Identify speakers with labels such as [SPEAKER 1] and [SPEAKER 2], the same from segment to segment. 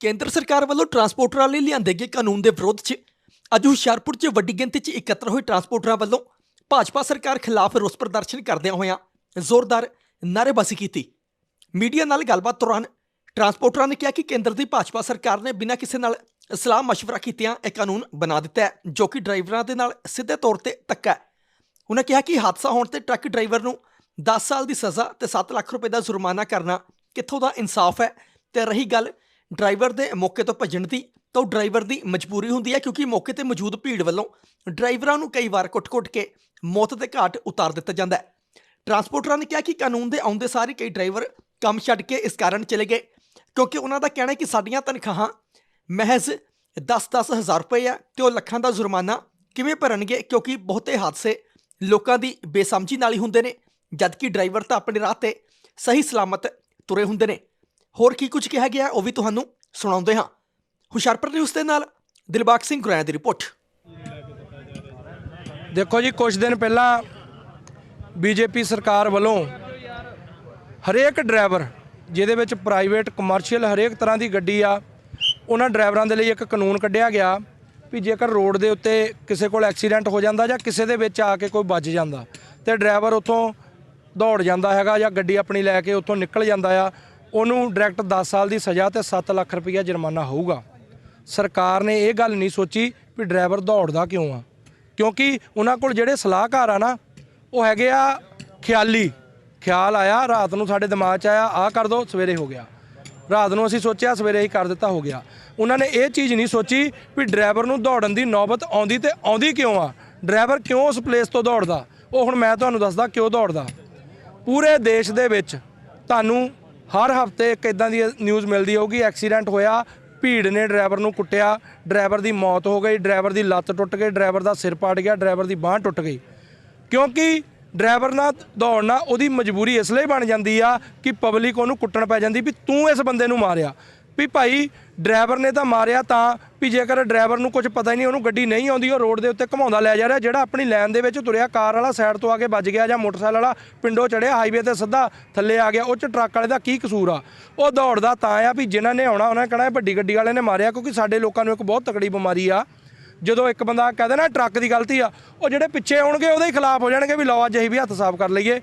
[SPEAKER 1] ਕੇਂਦਰ ਸਰਕਾਰ ਵੱਲੋਂ ਟਰਾਂਸਪੋਰਟਰਾਂ ਲਈ ਲਿਆਂਦੇ ਗਏ ਕਾਨੂੰਨ ਦੇ ਵਿਰੋਧ 'ਚ ਅੱਜ ਹੁਸ਼ਿਆਰਪੁਰ 'ਚ ਵੱਡੀ ਗਿਣਤੀ 'ਚ ਇਕੱਤਰ ਹੋਏ ਟਰਾਂਸਪੋਰਟਰਾਂ ਵੱਲੋਂ ਭਾਜਪਾ ਸਰਕਾਰ ਖਿਲਾਫ ਰੋਸ ਪ੍ਰਦਰਸ਼ਨ ਕਰਦਿਆਂ ਹੋਇਆਂ ਜ਼ੋਰਦਾਰ ਨਾਰੇਬਾਜ਼ੀ ਕੀਤੀ। ਮੀਡੀਆ ਨਾਲ ਗੱਲਬਾਤ ਦੌਰਾਨ ਟਰਾਂਸਪੋਰਟਰਾਂ ਨੇ ਕਿਹਾ ਕਿ ਕੇਂਦਰ ਦੀ ਭਾਜਪਾ ਸਰਕਾਰ ਨੇ ਬਿਨਾਂ ਕਿਸੇ ਨਾਲ ਸਲਾਹ ਮਸ਼ਵਰਾ ਕੀਤਿਆਂ ਇਹ ਕਾਨੂੰਨ ਬਣਾ ਦਿੱਤਾ ਹੈ, ਜੋ ਕਿ ਡਰਾਈਵਰਾਂ ਦੇ ਨਾਲ ਸਿੱਧੇ ਤੌਰ ਤੇ ਧੱਕਾ ਹੈ। ਉਹਨਾਂ ਕਿਹਾ ਕਿ ਹਾਦਸਾ ਹੋਣ ਤੇ ਟਰੱਕ ਡਰਾਈਵਰ ਨੂੰ 10 ਸਾਲ ਦੀ ਸਜ਼ਾ ਤੇ 7 ਲੱਖ ਰੁਪਏ ਦਾ ਜੁਰਮਾਨਾ ਕਰਨਾ ਕਿੱਥੋਂ ਦਾ ਇਨਸਾਫ ਹੈ ਤੇ ਰਹੀ ਗੱਲ ਡਰਾਈਵਰ ਦੇ ਮੌਕੇ ਤੋਂ ਭੱਜਣ ਦੀ ਤਾਂ ਉਹ ਡਰਾਈਵਰ ਦੀ ਮਜਬੂਰੀ ਹੁੰਦੀ ਹੈ ਕਿਉਂਕਿ ਮੌਕੇ ਤੇ ਮੌਜੂਦ ਭੀੜ ਵੱਲੋਂ ਡਰਾਈਵਰਾਂ ਨੂੰ ਕਈ ਵਾਰ ਕੁੱਟ-ਕੁੱਟ ਕੇ ਮੌਤ ਦੇ ਘਾਟ ਉਤਾਰ ਦਿੱਤਾ ਜਾਂਦਾ ਹੈ। ਟਰਾਂਸਪੋਰਟਰਾਂ ਨੇ ਕਿਹਾ ਕਿ ਕਾਨੂੰਨ ਦੇ ਆਉਂਦੇ ਸਾਰੇ ਕਈ ਡਰਾਈਵਰ ਕੰਮ ਛੱਡ ਕੇ ਇਸ ਕਾਰਨ ਚਲੇ ਗਏ ਕਿਉਂਕਿ ਉਹਨਾਂ ਦਾ ਕਹਿਣਾ ਹੈ ਕਿ ਸਾਡੀਆਂ ਤਨਖਾਹਾਂ ਮਹਿਜ਼ 10-10 ਹਜ਼ਾਰ ਰੁਪਏ ਆ ਤੇ ਉਹ ਲੱਖਾਂ ਦਾ ਜੁਰਮਾਨਾ ਕਿਵੇਂ ਭਰਨਗੇ ਕਿਉਂਕਿ ਬਹੁਤੇ ਹਾਦਸੇ ਲੋਕਾਂ ਦੀ ਬੇਸਮਝੀ ਨਾਲ ਹੀ ਹੁੰਦੇ ਨੇ ਜਦਕਿ ਡਰਾਈਵਰ ਤਾਂ ਆਪਣੇ ਰਾਹ ਤੇ ਸਹੀ ਸਲਾਮਤ ਤੁਰੇ ਹੁੰਦੇ ਨੇ। ਹੋਰ ਕੀ ਕੁਝ ਕਿਹਾ ਗਿਆ ਉਹ ਵੀ ਤੁਹਾਨੂੰ ਸੁਣਾਉਂਦੇ ਹਾਂ। ਹੁਸ਼ਿਆਰਪੁਰ ਨਿਊਜ਼ ਦੇ ਨਾਲ ਦਿਲਬਾਗ ਸਿੰਘ ਗੁਰਾਇਆ ਦੀ ਰਿਪੋਰਟ।
[SPEAKER 2] ਦੇਖੋ ਜੀ, ਕੁਝ ਦਿਨ ਪਹਿਲਾਂ ਬੀਜੇਪੀ ਸਰਕਾਰ ਵੱਲੋਂ ਹਰੇਕ ਡਰਾਈਵਰ, ਜਿਹਦੇ ਵਿੱਚ ਪ੍ਰਾਈਵੇਟ ਕਮਰਸ਼ੀਅਲ ਹਰੇਕ ਤਰ੍ਹਾਂ ਦੀ ਗੱਡੀ ਆ, ਉਹਨਾਂ ਡਰਾਈਵਰਾਂ ਦੇ ਲਈ ਇੱਕ ਕਾਨੂੰਨ ਕੱਢਿਆ ਗਿਆ ਵੀ ਜੇਕਰ ਰੋਡ ਦੇ ਉੱਤੇ ਕਿਸੇ ਕੋਲ ਐਕਸੀਡੈਂਟ ਹੋ ਜਾਂਦਾ ਜਾਂ ਕਿਸੇ ਦੇ ਵਿੱਚ ਆ ਕੇ ਕੋਈ ਵੱਜ ਜਾਂਦਾ ਤੇ ਡਰਾਈਵਰ ਉੱਥੋਂ ਦੌੜ ਜਾਂਦਾ ਹੈਗਾ ਜਾਂ ਗੱਡੀ ਆਪਣੀ ਲੈ ਕੇ ਉੱਥੋਂ ਨਿਕਲ ਜਾਂਦਾ ਆ ਉਹਨੂੰ ਡਾਇਰੈਕਟ 10 ਸਾਲ ਦੀ ਸਜ਼ਾ ਤੇ 7 ਲੱਖ ਰੁਪਈਆ ਜੁਰਮਾਨਾ ਹੋਊਗਾ। ਸਰਕਾਰ ਨੇ ਇਹ ਗੱਲ ਨਹੀਂ ਸੋਚੀ ਵੀ ਡਰਾਈਵਰ ਦੌੜਦਾ ਕਿਉਂ ਆ। ਕਿਉਂਕਿ ਉਹਨਾਂ ਕੋਲ ਜਿਹੜੇ ਸਲਾਹਕਾਰ ਆ ਨਾ, ਉਹ ਹੈਗੇ ਆ ਖਿਆਲੀ। ਖਿਆਲ ਆਇਆ, ਰਾਤ ਨੂੰ ਸਾਡੇ ਦਿਮਾਗ 'ਚ ਆਇਆ, ਆਹ ਕਰ ਦੋ, ਸਵੇਰੇ ਹੋ ਗਿਆ। ਰਾਤ ਨੂੰ ਅਸੀਂ ਸੋਚਿਆ, ਸਵੇਰੇ ਹੀ ਕਰ ਦਿੱਤਾ, ਹੋ ਗਿਆ। ਉਹਨਾਂ ਨੇ ਇਹ ਚੀਜ਼ ਨਹੀਂ ਸੋਚੀ ਵੀ ਡਰਾਈਵਰ ਨੂੰ ਦੌੜਨ ਦੀ ਨੌਬਤ ਆਉਂਦੀ ਤੇ ਆਉਂਦੀ ਕਿਉਂ ਆ। ਡਰਾਈਵਰ ਕਿਉਂ ਉਸ ਪਲੇਸ ਤੋਂ ਦੌੜਦਾ? ਉਹ ਹੁਣ ਮੈਂ ਤੁਹਾਨੂੰ ਦੱਸਦਾ ਕਿਉਂ ਦੌੜਦਾ। ਪੂਰੇ ਦੇਸ਼ ਦੇ ਵਿੱਚ ਤੁਹਾਨੂੰ ਹਰ ਹਫ਼ਤੇ ਇੱਕ ਇਦਾਂ ਦੀ ਨਿਊਜ਼ ਮਿਲਦੀ ਹੋਊਗੀ, ਐਕਸੀਡੈਂਟ ਹੋਇਆ, ਭੀੜ ਨੇ ਡਰਾਈਵਰ ਨੂੰ ਕੁੱਟਿਆ, ਡਰਾਈਵਰ ਦੀ ਮੌਤ ਹੋ ਗਈ, ਡਰਾਈਵਰ ਦੀ ਲੱਤ ਟੁੱਟ ਗਈ, ਡਰਾਈਵਰ ਦਾ ਸਿਰ ਪਾੜ ਗਿਆ, ਡਰਾਈਵਰ ਦੀ ਬਾਹ ਟੁੱਟ ਗਈ। ਕਿਉਂਕਿ ਡਰਾਈਵਰ ਨਾਲ ਦੌੜਨਾ ਉਹਦੀ ਮਜਬੂਰੀ ਇਸ ਲਈ ਬਣ ਜਾਂਦੀ ਆ ਕਿ ਪਬਲਿਕ ਉਹਨੂੰ ਕੁੱਟਣ ਪੈ ਜਾਂਦੀ ਵੀ ਤੂੰ ਇਸ ਬੰਦੇ ਨੂੰ ਮਾਰਿਆ। ਵੀ ਭਾਈ ਡਰਾਈਵਰ ਨੇ ਤਾਂ ਮਾਰਿਆ ਤਾਂ, ਵੀ ਜੇਕਰ ਡਰਾਈਵਰ ਨੂੰ ਕੁਝ ਪਤਾ ਹੀ ਨਹੀਂ, ਉਹਨੂੰ ਗੱਡੀ ਨਹੀਂ ਆਉਂਦੀ, ਉਹ ਰੋਡ ਦੇ ਉੱਤੇ ਘਮਾਉਂਦਾ ਲੈ ਜਾ ਰਿਹਾ, ਜਿਹੜਾ ਆਪਣੀ ਲਾਈਨ ਦੇ ਵਿੱਚ ਤੁਰਿਆ ਕਾਰ ਵਾਲਾ ਸਾਈਡ ਤੋਂ ਆ ਕੇ ਵੱਜ ਗਿਆ ਜਾਂ ਮੋਟਰਸਾਈਕਲ ਵਾਲਾ ਪਿੰਡੋਂ ਚੜਿਆ ਹਾਈਵੇ ਤੇ ਸਿੱਧਾ ਥੱਲੇ ਆ ਗਿਆ, ਉਹ ਚ ਟਰੱਕ ਵਾਲੇ ਦਾ ਕੀ ਕਸੂਰ ਆ? ਉਹ ਦੌੜਦਾ ਤਾਂ ਆ ਵੀ ਜਿਨ੍ਹਾਂ ਨੇ ਆਉਣਾ, ਉਹਨਾਂ ਨੇ ਕਹਿਣਾ ਵੱਡੀ ਗੱਡੀ ਵਾਲੇ ਨੇ ਮਾਰਿਆ, ਕਿਉਂਕਿ ਸਾਡੇ ਲੋਕਾਂ ਨੂੰ ਇੱਕ ਬਹੁਤ ਤਕੜੀ ਬਿਮਾਰੀ ਆ। ਜਦੋਂ ਇੱਕ ਬੰਦਾ ਕਹਦੇ ਨਾ ਟਰੱਕ ਦੀ ਗਲਤੀ ਆ, ਉਹ ਜਿਹੜੇ ਪਿੱਛੇ ਆਉਣਗੇ, ਉਹਦੇ ਹੀ ਖਿਲਾਫ ਹੋ ਜਾਣਗੇ ਵੀ ਲਓ, ਅੱਜ ਅਸੀਂ ਵੀ ਹੱਥ ਸਾਫ਼ ਕਰ ਲਈਏ।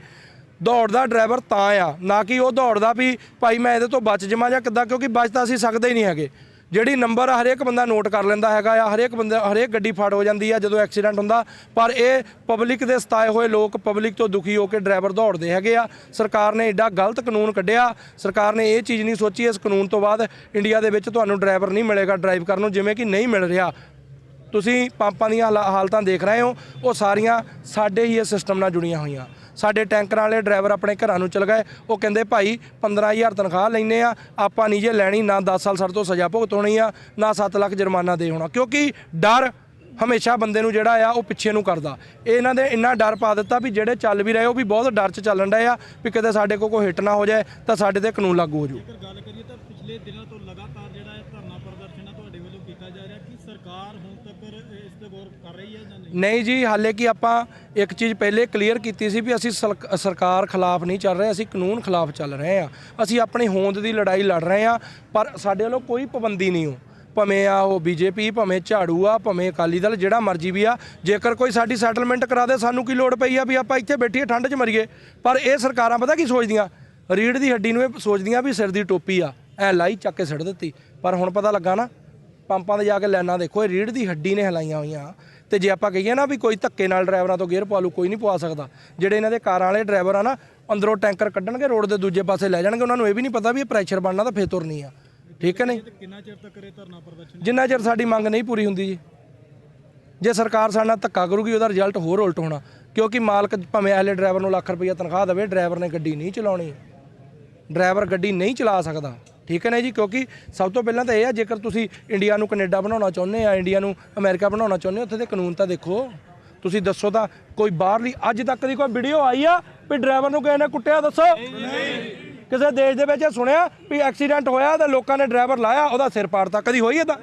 [SPEAKER 2] ਦੌੜਦਾ ਡਰਾਈਵਰ ਤਾਂ ਆ, ਨਾ ਕਿ ਉਹ ਦੌੜਦਾ ਵੀ ਭਾਈ ਮੈਂ ਇਹਦੇ ਤੋਂ ਬਚ ਜਾਵਾਂ ਜਾਂ ਕਿੱਦਾਂ, ਕਿਉਂਕਿ ਬਚ ਤਾਂ ਅਸੀਂ ਸਕਦੇ ਹੀ ਨਹੀਂ ਹੈਗੇ। ਜਿਹੜੀ ਨੰਬਰ ਆ, ਹਰੇਕ ਬੰਦਾ ਨੋਟ ਕਰ ਲੈਂਦਾ ਹੈਗਾ ਆ, ਹਰੇਕ ਬੰਦਾ, ਹਰੇਕ ਗੱਡੀ ਫੜ ਹੋ ਜਾਂਦੀ ਆ ਜਦੋਂ ਐਕਸੀਡੈਂਟ ਹੁੰਦਾ, ਪਰ ਇਹ ਪਬਲਿਕ ਦੇ ਸਤਾਏ ਹੋਏ ਲੋਕ ਪਬਲਿਕ ਤੋਂ ਦੁਖੀ ਹੋ ਕੇ ਡਰਾਈਵਰ ਦੌੜਦੇ ਹੈਗੇ ਆ। ਸਰਕਾਰ ਨੇ ਐਡਾ ਗਲਤ ਕਾਨੂੰਨ ਕੱਢਿਆ, ਸਰਕਾਰ ਨੇ ਇਹ ਚੀਜ਼ ਨਹੀਂ ਸੋਚੀ, ਇਸ ਕਾਨੂੰਨ ਤੋਂ ਬਾਅਦ ਇੰਡੀਆ ਦੇ ਵਿੱਚ ਤੁਹਾਨੂੰ ਡਰਾਈਵਰ ਨਹੀਂ ਮਿਲੇਗਾ ਡਰਾਈਵ ਕਰਨ ਨੂੰ, ਜਿਵੇਂ ਕਿ ਨਹੀਂ ਮਿਲ ਰਿਹਾ। ਤੁਸੀਂ ਪੰਪਾਂ ਦੀਆਂ ਹਾਲਾ- ਹਾਲਤਾਂ ਦੇਖ ਰਹੇ ਹੋ, ਉਹ ਸਾਰੀਆਂ ਸਾਡੇ ਹੀ ਇਹ ਸਿਸਟਮ ਨਾਲ ਜੁੜੀਆਂ ਹੋਈਆਂ। ਸਾਡੇ ਟੈਂਕਰਾਂ ਵਾਲੇ ਡਰਾਈਵਰ ਆਪਣੇ ਘਰਾਂ ਨੂੰ ਚਲ ਗਏ, ਉਹ ਕਹਿੰਦੇ, ਭਾਈ 15000 ਤਨਖਾਹ ਲੈਨੇ ਆ ਆਪਾਂ ਨਹੀਂ ਜੇ ਲੈਣੀ, ਨਾ 10 ਸਾਲ ਸਾਡੇ ਤੋਂ ਸਜ਼ਾ ਭੁਗਤ ਹੋਣੀ ਆ, ਨਾ 7 ਲੱਖ ਜੁਰਮਾਨਾ ਦੇ ਹੋਣਾ। ਕਿਉਂਕਿ ਡਰ ਹਮੇਸ਼ਾ ਬੰਦੇ ਨੂੰ ਜਿਹੜਾ ਆ, ਉਹ ਪਿੱਛੇ ਨੂੰ ਕਰਦਾ। ਇਹ ਇਹਨਾਂ ਦੇ ਇੰਨਾ ਡਰ ਪਾ ਦਿੱਤਾ ਵੀ ਜਿਹੜੇ ਚੱਲ ਵੀ ਰਹੇ ਉਹ ਵੀ ਬਹੁਤ ਡਰ 'ਚ ਚੱਲਣ ਡਏ ਆ ਵੀ ਕਿਤੇ ਸਾਡੇ ਕੋਲ ਕੋਈ ਹਿੱਟ ਨਾ ਹੋ ਜਾਏ, ਤਾਂ ਸਾਡੇ ਤੇ ਕਾਨੂੰਨ ਲਾਗੂ ਹੋ ਜਾਊ।
[SPEAKER 3] ਗੱਲ ਕਰੀਏ ਤਾਂ ਪਿਛਲੇ ਦਿਨਾਂ ਤੋਂ ਲਗਾਤਾਰ ਜਿਹੜਾ ਇਹ ਧਰਨਾ ਪ੍ਰਦਰਸ਼ਨ ਆ ਤੁਹਾਡੇ ਵੱਲੋਂ ਕੀਤਾ ਜਾ ਰਿਹਾ ਕਿ ਸਰਕਾਰ ਹੁਣ ਤੱਕ ਇਸ ਤੇ ਗੌਰ ਕਰ ਰਹੀ ਹੈ ਜਾਂ ਨਹੀਂ?
[SPEAKER 2] ਨਹੀਂ ਜੀ, ਹਾਲੇ ਕਿ ਆਪਾਂ ਇੱਕ ਚੀਜ਼ ਪਹਿਲੇ ਕਲੀਅਰ ਕੀਤੀ ਸੀ ਵੀ ਅਸੀਂ ਸਲਕ- ਸਰਕਾਰ ਖਿਲਾਫ ਨਹੀਂ ਚੱਲ ਰਹੇ, ਅਸੀਂ ਕਾਨੂੰਨ ਖਿਲਾਫ ਚੱਲ ਰਹੇ ਹਾਂ। ਅਸੀਂ ਆਪਣੀ ਹੋਂਦ ਦੀ ਲੜਾਈ ਲੜ ਰਹੇ ਹਾਂ, ਪਰ ਸਾਡੇ ਵੱਲੋਂ ਕੋਈ ਪਾਬੰਦੀ ਨਹੀਂ ਹੋ ਭਵੇਂ ਆ ਉਹ ਬੀਜੇਪੀ, ਭਵੇਂ ਝਾੜੂ ਆ, ਭਵੇਂ ਅਕਾਲੀ ਦਲ, ਜਿਹੜਾ ਮਰਜ਼ੀ ਵੀ ਆ, ਜੇਕਰ ਕੋਈ ਸਾਡੀ ਸੈਟਲਮੈਂਟ ਕਰਾ ਦੇ, ਸਾਨੂੰ ਕੀ ਲੋੜ ਪਈ ਆ ਵੀ ਆਪਾਂ ਇੱਥੇ ਬੈਠੀਏ, ਠੰਡ 'ਚ ਮਰੀਏ? ਪਰ ਇਹ ਸਰਕਾਰਾਂ ਪਤਾ ਕੀ ਸੋਚਦੀਆਂ? ਰੀੜ ਦੀ ਹੱਡੀ ਨੂੰ ਇਹ ਸੋਚਦੀਆਂ ਵੀ ਸਿਰ ਦੀ ਟੋਪੀ ਆ, ਐ ਲਾਈ ਚੱਕ ਕੇ ਸਿੱਟ ਦਿੱਤੀ। ਪਰ ਹੁਣ ਪਤਾ ਲੱਗਾ ਨਾ ਪੰਪਾਂ 'ਤੇ ਜਾ ਕੇ ਲਾਈਨਾਂ ਦੇਖੋ ਇਹ ਰੀੜ ਦੀ ਹੱਡੀ ਨੇ ਹਲਾਈਆਂ ਹੋਈਆਂ। ਤੇ ਜੇ ਆਪਾਂ ਕਹੀਏ ਨਾ ਵੀ ਕੋਈ ਧੱਕੇ ਨਾਲ ਡਰਾਈਵਰਾਂ ਤੋਂ ਗੇਅਰ ਪਾ ਲੂ ਕੋਈ ਨਹੀਂ ਪਵਾ ਸਕਦਾ। ਜਿਹੜੇ ਇਹਨਾਂ ਦੇ ਕਾਰਾਂ ਵਾਲੇ ਡਰਾਈਵਰ ਆ ਨਾ ਅੰਦਰੋਂ ਟੈਂਕਰ ਕੱਢਣਗੇ ਰੋਡ ਦੇ ਦੂਜੇ ਪਾਸੇ ਲੈ ਜਾਣਗੇ ਉਹਨਾਂ ਨੂੰ ਇਹ ਵੀ ਨਹੀਂ ਪਤਾ ਵੀ ਇਹ ਪ੍ਰੈਸ਼ਰ ਬਣਨਾ ਤਾਂ ਫੇਰ ਤੁਰਨੀ ਆ। ਠੀਕ ਹੈ ਨਹੀਂ?
[SPEAKER 3] ਕਿੰਨਾ ਚਿਰ ਤੱਕ ਇਹ ਧਰਨਾ ਪ੍ਰਦਰਸ਼ਨ
[SPEAKER 2] ਜਿੰਨਾ ਚਿਰ ਸਾਡੀ ਮੰਗ ਨਹੀਂ ਪੂਰੀ ਹੁੰਦੀ ਜੀ। ਜੇ ਸਰਕਾਰ ਸਾਡੇ ਨਾਲ ਧੱਕਾ ਕਰੂਗੀ ਉਹਦਾ ਰਿਜ਼ਲਟ ਹੋਰ ਉਲਟ ਹੋਣਾ। ਕਿਉਂਕਿ ਮਾਲਕ ਭਾਵੇਂ ਅਗਲੇ ਡਰਾਈਵਰ ਨੂੰ ਲੱਖ ਰੁਪਈਆ ਤਨਖਾਹ ਦੇਵੇ ਡਰਾਈਵਰ ਨੇ ਗੱਡੀ ਨਹੀਂ ਚਲਾਉਣੀ। ਡਰਾਈਵਰ ਗੱਡੀ ਨਹੀਂ ਚਲਾ ਸਕਦਾ। ਠੀਕ ਹੈ ਨਾ ਜੀ? ਕਿਉਂਕਿ ਸਭ ਤੋਂ ਪਹਿਲਾਂ ਤਾਂ ਇਹ ਆ, ਜੇਕਰ ਤੁਸੀਂ ਇੰਡੀਆ ਨੂੰ ਕੈਨੇਡਾ ਬਣਾਉਣਾ ਚਾਹੁੰਦੇ ਆ ਇੰਡੀਆ ਨੂੰ ਅਮਰੀਕਾ ਬਣਾਉਣਾ ਚਾਹੁੰਦੇ ਹੋ, ਉੱਥੇ ਦੇ ਕਾਨੂੰਨ ਤਾਂ ਦੇਖੋ। ਤੁਸੀਂ ਦੱਸੋ ਤਾਂ, ਕੋਈ ਬਾਹਰਲੀ ਅੱਜ ਤੱਕ ਦੀ ਕੋਈ ਵੀਡੀਓ ਆਈ ਆ ਵੀ ਡਰਾਈਵਰ ਨੂੰ ਕਿਸੇ ਨੇ ਕੁੱਟਿਆ? ਦੱਸੋ। ਕਿਸੇ ਦੇਸ਼ ਦੇ ਵਿੱਚ ਇਹ ਸੁਣਿਆ ਵੀ ਐਕਸੀਡੈਂਟ ਹੋਇਆ ਤਾਂ ਲੋਕਾਂ ਨੇ ਡਰਾਈਵਰ ਲਾਇਆ, ਉਹਦਾ ਸਿਰ ਪਾੜਤਾ। ਕਦੀ ਹੋਈ ਤਾਂ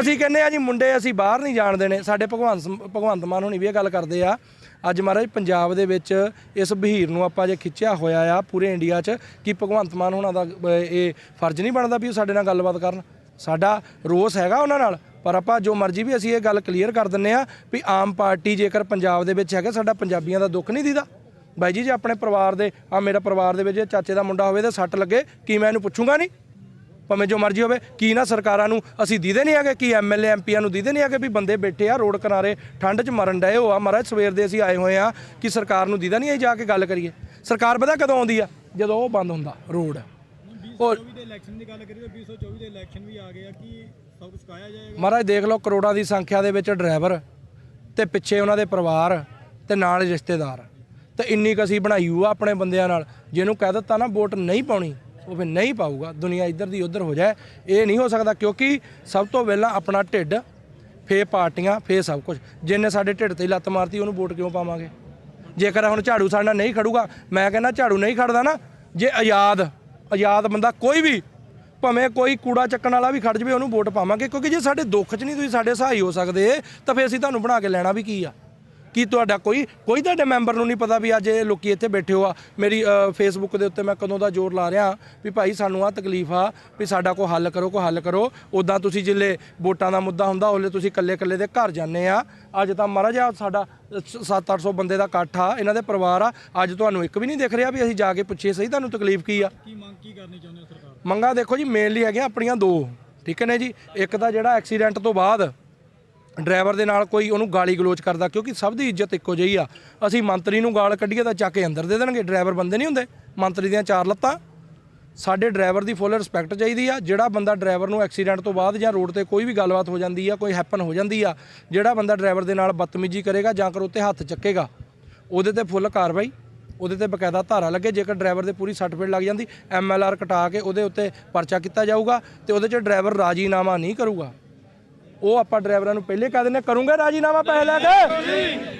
[SPEAKER 2] ਅਸੀਂ ਕਹਿੰਦੇ ਆ ਜੀ, ਮੁੰਡੇ ਅਸੀਂ ਬਾਹਰ ਨਹੀਂ ਜਾਣ ਦੇਣੇ। ਸਾਡੇ ਭਗਵੰਤ ਭਗਵੰਤ ਮਾਨ ਹੁਣੀ ਵੀ ਇਹ ਗੱਲ ਕਰਦੇ ਆ। ਅੱਜ ਮਹਾਰਾਜ ਪੰਜਾਬ ਦੇ ਵਿੱਚ ਇਸ ਬਹੀਰ ਨੂੰ ਆਪਾਂ ਜੇ ਖਿੱਚਿਆ ਹੋਇਆ ਆ ਪੂਰੇ ਇੰਡੀਆ 'ਚ, ਕਿ ਭਗਵੰਤ ਮਾਨ ਹੁਣਾਂ ਦਾ ਇਹ ਫਰਜ਼ ਨਹੀਂ ਬਣਦਾ ਵੀ ਉਹ ਸਾਡੇ ਨਾਲ ਗੱਲਬਾਤ ਕਰਨ? ਸਾਡਾ ਰੋਸ ਹੈਗਾ ਉਹਨਾਂ ਨਾਲ, ਪਰ ਆਪਾਂ ਜੋ ਮਰਜ਼ੀ ਵੀ ਅਸੀਂ ਇਹ ਗੱਲ ਕਲੀਅਰ ਕਰ ਦਿੰਨੇ ਆ ਵੀ ਆਮ ਪਾਰਟੀ ਜੇਕਰ ਪੰਜਾਬ ਦੇ ਵਿੱਚ ਹੈਗਾ, ਸਾਡਾ ਪੰਜਾਬੀਆਂ ਦਾ ਦੁੱਖ ਨਹੀਂ ਦੀਦਾ। ਬਾਈ ਜੀ, ਜੇ ਆਪਣੇ ਪਰਿਵਾਰ ਦੇ ਆ ਮੇਰਾ ਪਰਿਵਾਰ ਦੇ ਵਿੱਚ ਜੇ ਚਾਚੇ ਦਾ ਮੁੰਡਾ ਹੋਵੇ ਤੇ ਸੱਟ ਲੱਗੇ, ਕੀ ਮੈਂ ਇਹਨੂੰ ਪੁੱਛੂੰਗਾ ਨਹੀਂ? ਭਾਵੇਂ ਜੋ ਮਰਜ਼ੀ ਹੋਵੇ ਕੀ ਨਾ ਸਰਕਾਰਾਂ ਨੂੰ ਅਸੀਂ ਦੀਦੇ ਨਹੀਂ ਹੈਗੇ ਕੀ ਐਮਐਲਏ ਐਮਪੀਆਂ ਨੂੰ ਦੀਦੇ ਨਹੀਂ ਹੈਗੇ ਵੀ ਬੰਦੇ ਬੈਠੇ ਆ ਰੋਡ ਕਿਨਾਰੇ ਠੰਡ 'ਚ ਮਰਨ ਡਏ ਹੋ ਆ। ਮਹਾਰਾਜ ਸਵੇਰ ਦੇ ਅਸੀਂ ਆਏ ਹੋਏ ਆ ਕਿ ਸਰਕਾਰ ਨੂੰ ਦੀਦਾ ਨਹੀਂ ਆਈ ਜਾ ਕੇ ਗੱਲ ਕਰੀਏ। ਸਰਕਾਰ ਪਤਾ ਕਦੋਂ ਆਉਂਦੀ ਆ? ਜਦੋਂ ਉਹ ਬੰਦ ਹੁੰਦਾ ਰੋਡ। ਉਹ
[SPEAKER 3] 2024 ਦੇ ਇਲੈਕਸ਼ਨ ਦੀ ਗੱਲ ਕਰੀਏ ਤਾਂ 2024 ਦੇ ਇਲੈਕਸ਼ਨ ਵੀ ਆ ਗਏ ਆ ਕੀ ਸਭ ਕੁਝ ਸਿਖਾਇਆ ਜਾਏਗਾ?
[SPEAKER 2] ਮਹਾਰਾਜ ਦੇਖ ਲਓ ਕਰੋੜਾਂ ਦੀ ਸੰਖਿਆ ਦੇ ਵਿੱਚ ਡਰਾਈਵਰ ਤੇ ਪਿੱਛੇ ਉਹਨਾਂ ਦੇ ਪਰਿਵਾਰ ਤੇ ਨਾਲ ਰਿਸ਼ਤੇਦਾਰ ਤੇ ਇੰਨੀ ਕੁ ਅਸੀਂ ਬਣਾਈ ਹੋਆ ਆਪਣੇ ਬੰਦਿਆਂ ਨਾਲ। ਜਿਹਨੂੰ ਕਹਿ ਦਿੱਤਾ ਨਾ ਵੋਟ ਨਹੀਂ ਪਾਉਣੀ ਉਹ ਫਿਰ ਨਹੀਂ ਪਾਊਗਾ, ਦੁਨੀਆ ਇੱਧਰ ਦੀ ਉੱਧਰ ਹੋ ਜਾਏ। ਇਹ ਨਹੀਂ ਹੋ ਸਕਦਾ ਕਿਉਂਕਿ ਸਭ ਤੋਂ ਪਹਿਲਾਂ ਆਪਣਾ ਢਿੱਡ ਫੇ ਪਾਰਟੀਆਂ ਫੇ ਸਭ ਕੁਝ ਜਿੰਨੇ ਸਾਡੇ ਢਿੱਡ ਤੇ ਲੱਤ ਮਾਰਤੀ, ਉਹਨੂੰ ਵੋਟ ਕਿਉਂ ਪਾਵਾਂਗੇ? ਜੇਕਰ ਹੁਣ ਝਾੜੂ ਸਾਡੇ ਨਾਲ ਨਹੀਂ ਖੜੂਗਾ, ਮੈਂ ਕਹਿੰਦਾ ਝਾੜੂ ਨਹੀਂ ਖੜਦਾ ਨਾ, ਜੇ ਆਜ਼ਾਦ ਆਜ਼ਾਦ ਬੰਦਾ ਕੋਈ ਵੀ, ਭਾਵੇਂ ਕੋਈ ਕੂੜਾ ਚੱਕਣ ਵਾਲਾ ਵੀ ਖੜ ਜਵੇ, ਉਹਨੂੰ ਵੋਟ ਪਾਵਾਂਗੇ। ਕਿਉਂਕਿ ਜੇ ਸਾਡੇ ਦੁੱਖ 'ਚ ਨਹੀਂ ਤੁਸੀਂ ਸਾਡੇ ਸਹਾਈ ਹੋ ਸਕਦੇ, ਤਾਂ ਫਿਰ ਅਸੀਂ ਤੁਹਾਨੂੰ ਬਣਾ ਕੇ ਲੈਣਾ ਵੀ ਕੀ ਆ? ਕੀ ਤੁਹਾਡਾ ਕੋਈ ਕੋਈ ਤੁਹਾਡੇ ਮੈਂਬਰ ਨੂੰ ਨਹੀਂ ਪਤਾ ਵੀ ਅੱਜ ਇਹ ਲੋਕੀ ਇੱਥੇ ਬੈਠੇ ਹੋ ਆ? ਮੇਰੀ ਫੇਸਬੁੱਕ ਦੇ ਉੱਤੇ ਮੈਂ ਕਦੋਂ ਦਾ ਜ਼ੋਰ ਲਾ ਰਿਹਾ ਵੀ ਭਾਈ ਸਾਨੂੰ ਆ ਤਕਲੀਫ ਆ ਵੀ ਸਾਡਾ ਕੋਈ ਹੱਲ ਕਰੋ ਕੋਈ ਹੱਲ ਕਰੋ। ਉਦਾਂ ਤੁਸੀਂ ਜਿੱਲੇ ਵੋਟਾਂ ਦਾ ਮੁੱਦਾ ਹੁੰਦਾ ਉਹਲੇ ਤੁਸੀਂ ਇਕੱਲੇ ਇਕੱਲੇ ਦੇ ਘਰ ਜਾਂਦੇ ਆ। ਅੱਜ ਤਾਂ ਮਹਾਰਾਜ ਆ ਸਾਡਾ 7-800 ਬੰਦੇ ਦਾ ਇਕੱਠ ਆ ਇਹਨਾਂ ਦੇ ਪਰਿਵਾਰ ਆ। ਅੱਜ ਤੁਹਾਨੂੰ ਇੱਕ ਵੀ ਨਹੀਂ ਦਿਖ ਰਿਹਾ ਵੀ ਅਸੀਂ ਜਾ ਕੇ ਪੁੱਛੀਏ ਸਹੀ ਤੁਹਾਨੂੰ ਤਕਲੀਫ ਕੀ ਆ?
[SPEAKER 3] ਕੀ ਮੰਗ ਕੀ ਕਰਨੀ ਚਾਹੁੰਦੇ ਹੋ ਸਰਕਾਰ
[SPEAKER 2] ਮੰਗਾ ਦੇਖੋ ਜੀ ਮੇਨਲੀ ਹੈਗੀਆਂ ਆਪਣੀਆਂ ਦੋ ਠੀਕ ਹੈ ਨੇ ਜੀ? ਇੱਕ ਤਾਂ ਜਿਹੜਾ ਐਕਸੀਡੈਂਟ ਤੋਂ ਬਾਅਦ ਡਰਾਈਵਰ ਦੇ ਨਾਲ ਕੋਈ ਉਹਨੂੰ ਗਾਲੀ ਗਲੋਚ ਕਰਦਾ, ਕਿਉਂਕਿ ਸਭ ਦੀ ਇੱਜ਼ਤ ਇੱਕੋ ਜਿਹੀ ਆ। ਅਸੀਂ ਮੰਤਰੀ ਨੂੰ ਗਾਲ ਕੱਢੀਏ ਤਾਂ ਚੱਕ ਕੇ ਅੰਦਰ ਦੇ ਦੇਣਗੇ, ਡਰਾਈਵਰ ਬੰਦੇ ਨਹੀਂ ਹੁੰਦੇ। ਮੰਤਰੀ ਦੀਆਂ ਚਾਰ ਲੱਤਾਂ। ਸਾਡੇ ਡਰਾਈਵਰ ਦੀ ਫੁੱਲ ਰਿਸਪੈਕਟ ਚਾਹੀਦੀ ਆ। ਜਿਹੜਾ ਬੰਦਾ ਡਰਾਈਵਰ ਨੂੰ ਐਕਸੀਡੈਂਟ ਤੋਂ ਬਾਅਦ ਜਾਂ ਰੋਡ ਤੇ ਕੋਈ ਵੀ ਗੱਲਬਾਤ ਹੋ ਜਾਂਦੀ ਆ, ਕੋਈ ਹੈਪਨ ਹੋ ਜਾਂਦੀ ਆ, ਜਿਹੜਾ ਬੰਦਾ ਡਰਾਈਵਰ ਦੇ ਨਾਲ ਬਦਤਮੀਜ਼ੀ ਕਰੇਗਾ ਜਾਂ ਕਰ ਉੱਤੇ ਹੱਥ ਚੱਕੇਗਾ, ਉਹਦੇ ਤੇ ਫੁੱਲ ਕਾਰਵਾਈ, ਉਹਦੇ ਤੇ ਬਕਾਇਦਾ ਧਾਰਾ ਲੱਗੇ। ਜੇਕਰ ਡਰਾਈਵਰ ਦੇ ਪੂਰੀ ਸੱਟ ਫੇਟ ਲੱਗ ਜਾਂਦੀ ਐਮਐਲਆਰ ਕਟਾ ਕੇ ਉਹਦੇ ਉੱਤੇ ਪਰਚਾ ਕੀਤਾ ਜਾਊਗਾ ਤੇ ਉਹਦੇ 'ਚ ਡਰਾਈਵਰ ਰਾਜੀਨਾਮਾ ਨਹੀਂ ਕਰੂਗਾ। ਉਹ ਆਪਾਂ ਡਰਾਈਵਰਾਂ ਨੂੰ ਪਹਿਲੇ ਕਹਿ ਦਿੰਦੇ ਕਰੂੰਗੇ ਰਾਜੀਨਾਮਾ ਪੈਸੇ ਲੈ ਕੇ।